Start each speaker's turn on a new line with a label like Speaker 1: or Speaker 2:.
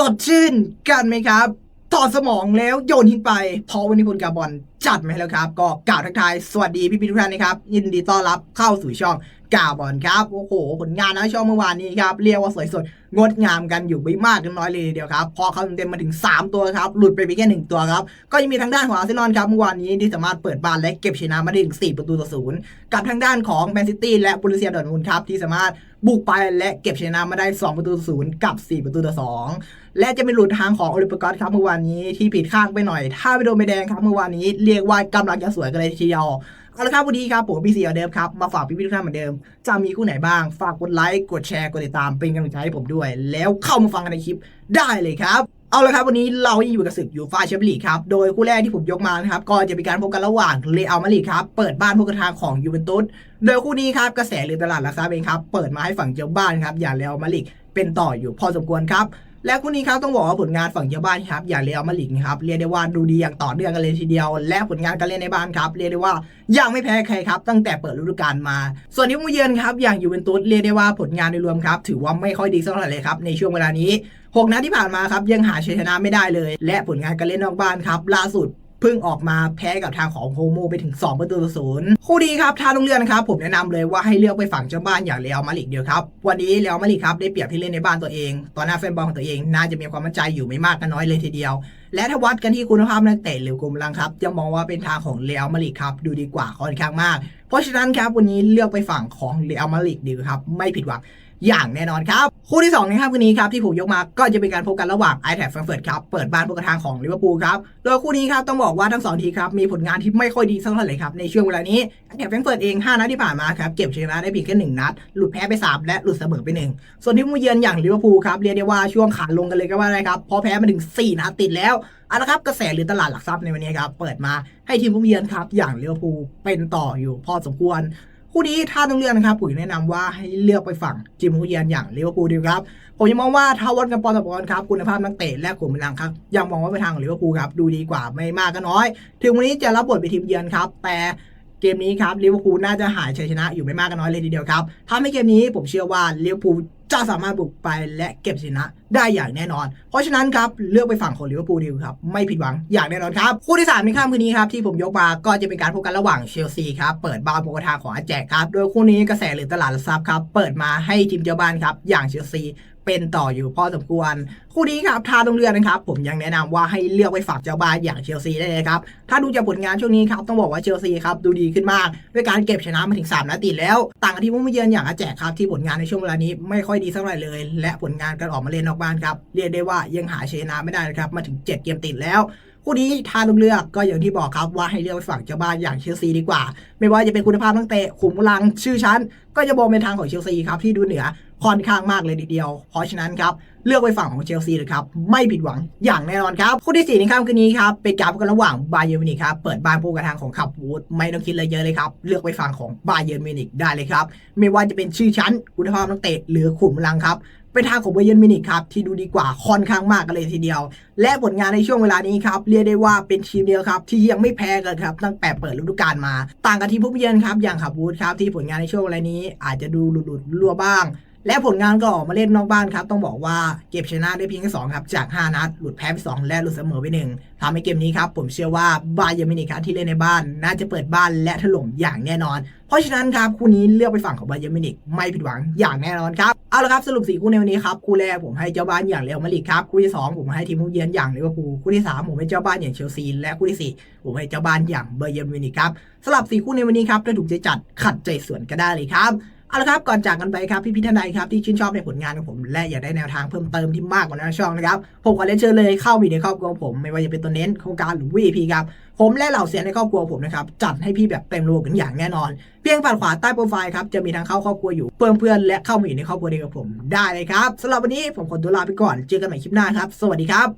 Speaker 1: สดชื่นกันไหมครับถอดสมองแล้วโยนทิ้งไป เพราะวันนี้คุณกาบอลจัดมาให้แล้วครับ ก็กล่าวทักทาย สวัสดีพี่พีทุกท่านนะครับ ยินดีต้อนรับเข้าสู่ช่อง กาบอลครับโอ้โห ผลงานนะช่องเมื่อวานนี้ครับเรียกว่าสวยสดงดงามกันอยู่ไม่มากก็น้อยเลยทีเดียวครับพอเขาเต็มมาถึง 3 ตัวครับหลุดไปเพียงแค่หนึ่งตัวครับก็ยังมีทางด้านของอาร์เซนอลครับเมื่อวานนี้ที่สามารถเปิดบ้านและเก็บชนะมาได้ถึง 4 ประตูต่อศูนย์กับทางด้านของแมนซิตี้และบรูเซียดอร์ทมุนครับที่สามารถบุกไปและเก็บชนะมาได้ 2 ประตูต่อศูนย์กับ 4 ประตูต่อสองและจะเป็นหลุดทางของโอลิมปิกอสครับเมื่อวานนี้ที่ผิดข้างไปหน่อย ถ้าไปโดนใบแดงครับเมื่อวานนี้เรียกว่ากำลังจะสวยกันเลยทีเดียว เอาละครับวันนี้ครับผมพี่เสียเดิมครับ มาฝากพี่ๆทุกท่านเหมือนเดิม จะมีคู่ไหนบ้าง ฝากกดไลค์กดแชร์กดติดตามเป็นกำลังใจให้ผมด้วย แล้วเข้ามาฟังกันในคลิปได้เลยครับเอาละครับ วันนี้เรายังอยู่กับศึกยูฟ่าแชมเปี้ยนลีกครับ โดยคู่แรกที่ผมยกมานะครับ ก็จะเป็นการพบกันระหว่างเรอัลมาดริดครับ เปิดบ้านพบกับทางของยูเวนตุสโดยคู่นี้ครับ กระแสหรือตลาดหลักทรัพย์เองครับ เปิดมาให้ฝั่งเจ้าบ้านครับ อย่างเรอัลมาดริด เป็นต่ออยู่พอสมควรครับ และคู่นี้ครับต้องบอกว่าผลงานฝั่งเจ้าบ้านครับอย่างเรอัลมาดริดครับเรียกได้ว่าดูดีอย่างต่อเนื่องกันเลยทีเดียว และผลงานการเล่นในบ้านครับเรียกได้ว่ายังไม่แพ้ใครครับตั้งแต่เปิดฤดูกาลมา ส่วนที่ผู้เยือนครับอย่างยูเวนตุสเรียกได้ว่าผลงานโดยรวมครับถือว่าไม่ค่อยดีสักเท่าไหร่เลยครับในช่วงเวลานี้หกนัดที่ผ่านมาครับยังหาชัยชนะไม่ได้เลย และผลงานการเล่นนอกบ้านครับล่าสุด เพิ่งออกมาแพ้กับทางของโฮโมไปถึง 2 ประตูต่อศูนย์คู่ดีครับทางโรงเรียนะครับผมแนะนำเลยว่าให้เลือกไปฝั่งเจ้าบ้านอย่างเรอัลมาดริดเดียวครับวันนี้เรอัลมาดริดครับได้เปรียบที่เล่นในบ้านตัวเองตอนหน้าแฟนบอลของตัวเองน่าจะมีความมั่นใจอยู่ไม่มากก็น้อยเลยทีเดียว และถ้าวัดกันที่คุณภาพนักเตะหรือกลุ่มลังครับจะมองว่าเป็นทางของเรอัลมาดริดครับดูดีกว่าค่อนข้างมาก เพราะฉะนั้นครับวันนี้เลือกไปฝั่งของเรอัลมาดริดดีครับไม่ผิดหวัง อย่างแน่นอนครับ คู่ที่2ในค่ำคืนนี้ครับที่ผมยกมาก็จะเป็นการพบกันระหว่างไอแท็กแฟรงเฟิร์ตครับเปิดบ้านพบกับทางของลิเวอร์พูลครับโดยคู่นี้ครับต้องบอกว่าทั้งสองทีครับมีผลงานที่ไม่ค่อยดีสักเท่าไหร่ครับในช่วงเวลานี้ไอแท็กแฟรงเฟิร์ตเอง5นัดที่ผ่านมาครับเก็บชนะได้เพียงแค่หนึ่งนัด หลุดแพ้ไป 3 และหลุดเสมอไปหนึ่งส่วนที่ผู้เยือนอย่างลิเวอร์พูลครับเรียกได้ว่าช่วงขาลงกันเลยก็ว่าได้ครับพอแพ้มาถึง4นัดติดแล้วเอาละครับกระแสหรือตลาดหลักทรัพย์ในวันนี้ครับเปิดมาให้ทีมผู้เยือนครับอย่างลิเวอร์พูลเป็นต่ออยู่พอสมควร คู่นี้ถ้าต้องเลือกนะครับผมแนะนำว่าให้เลือกไปฝั่งจิมฮุเยียนอย่างลิเวอร์พูลดีครับผมยังมองว่าถ้าวัดกันปอนต่อปอนครับคุณภาพนักเตะและกลุ่มพลังครับยังมองว่าไปทางของลิเวอร์พูลครับดูดีกว่าไม่มากก็น้อย ถึงวันนี้จะรับบทเป็นทีมเยือนครับ แต่เกมนี้ครับลิเวอร์พูลน่าจะหายชัยชนะอยู่ไม่มากก็น้อยเลยทีเดียวครับถ้าไม่เกมนี้ผมเชื่อว่าลิเวอร์พูล จะสามารถบุกไปและเก็บชนะได้อย่างแน่นอน เพราะฉะนั้นครับเลือกไปฝั่งของลิเวอร์พูลดีกว่าครับไม่ผิดหวังอย่างแน่นอนครับคู่ที่สามในค่ำคืนนี้ครับที่ผมยกมาก็จะเป็นการพบกันระหว่างเชลซีครับเปิดบ้านโบกทาของอาแจกครับโดยคู่นี้กระแสหรือตลาดลักทรัพย์ครับเปิดมาให้ทีมเจ้าบ้านครับอย่างเชลซีเป็นต่ออยู่พอสมควร คู่นี้ครับถ้าต้องเลือกนะครับ ผมยังแนะนำว่าให้เลือกไปฝากเจ้าบ้านอย่างเชลซีได้เลยครับ ถ้าดูจากผลงานช่วงนี้ครับต้องบอกว่าเชลซีครับดูดีขึ้นมาก ด้วยการเก็บชนะมาถึง3นัดติดแล้ว ต่างกับที่ผู้มาเยือนอย่างอาแจกครับที่ผลงานในช่วงเวลานี้ไม่ค่อยดีสักเท่าไหร่เลย และผลงานการออกมาเล่นนอกบ้านครับเรียกได้ว่ายังหาชนะไม่ได้นะครับมาถึง 7 เกมติดแล้วคู่นี้ถ้าต้องเลือกก็อย่างที่บอกครับว่าให้เลือกไปฝั่งเจ้าบ้านอย่างเชลซีดีกว่า ไม่ว่าจะเป็นคุณภาพนักเตะขุมกำลังชื่อชั้นก็จะมองเป็นทางของเชลซีครับที่ดูเหนือค่อนข้างมากเลยทีเดียว เพราะฉะนั้นครับเลือกไปฝั่งของเชลซีเลยครับไม่ผิดหวังอย่างแน่นอนครับคู่ที่สี่ในค่ำคืนนี้ครับเป็นการพบกันระหว่างบาเยอร์มินิกครับเปิดบ้านพบกับทางของขับวูดไม่ต้องคิดอะไรเยอะเลยครับเลือกไปฝั่งของบาเยอร์มินิกได้เลยครับไม่ว่าจะเป็นชื่อชั้นคุณภาพนักเตะหรือขุมกำลังครับเป็นทางของเบอร์เยนมินิกครับที่ดูดีกว่าค่อนข้างมากกันเลยทีเดียว และผลงานในช่วงเวลานี้ครับเรียกได้ว่าเป็นทีมเดียวครับที่ยังไม่แพ้กันครับตั้งแต่เปิดฤดูกาลมา ต่างกับทีมผู้เยือนครับอย่างขับวูดครับที่ผลงานในช่วงเวลานี้อาจจะดูหลุดๆรั่วบ้าง และผลงานก็ออกมาเล่นนอกบ้านครับ ต้องบอกว่าเก็บชนะได้เพียงแค่สองครับ จาก 5 นัด หลุดแพ้ไป2และหลุดเสมอไปหนึ่งทำให้เกมนี้ครับผมเชื่อว่าบาเยอร์มินิกครับที่เล่นในบ้าน น่าจะเปิดบ้านและถล่มอย่างแน่นอน เพราะฉะนั้นครับคู่นี้เลือกไปฝั่งของบาเยอร์มิวนิกไม่ผิดหวังอย่างแน่นอนครับเอาละครับสรุปสี่คู่ในวันนี้ครับคู่แรกผมให้เจ้าบ้านอย่างเรอัลมาดริดครับคู่ที่สองผมให้ทีมผู้เยือนอย่างลิเวอร์พูลคู่ที่สามผมให้เจ้าบ้านอย่างเชลซีและคู่ที่สี่ผมให้เจ้าบ้านอย่างเบาเยอร์มิวนิกครับสำหรับสี่คู่ในวันนี้ครับถ้าถูกใจจัดขัดใจสวนก็ได้เลยครับ เอาละครับก่อนจากกันไปครับพี่พี่ท่านใดครับที่ชื่นชอบในผลงานของผม และอยากได้แนวทางเพิ่มเติมที่มากกว่านั้นช่องนะครับผมขอเรียนเชิญเลยเข้ามาอยู่ในครอบครัวผมไม่ว่าจะเป็นตัวเน้นโครงการหรือ VIP ครับผมและเหล่าเสียในครอบครัวผมนะครับจัดให้พี่แบบเต็มรูปกันอย่างแน่นอน เพียงฝั่งขวาใต้โปรไฟล์ครับจะมีทางเข้าครอบครัวอยู่เพื่อนเพื่อนและเข้ามาอยู่ในครอบครัวเดียวกับผมได้เลยครับสำหรับวันนี้ผมขอตัวลาไปก่อนเจอกันใหม่คลิปหน้าครับ สวัสดีครับ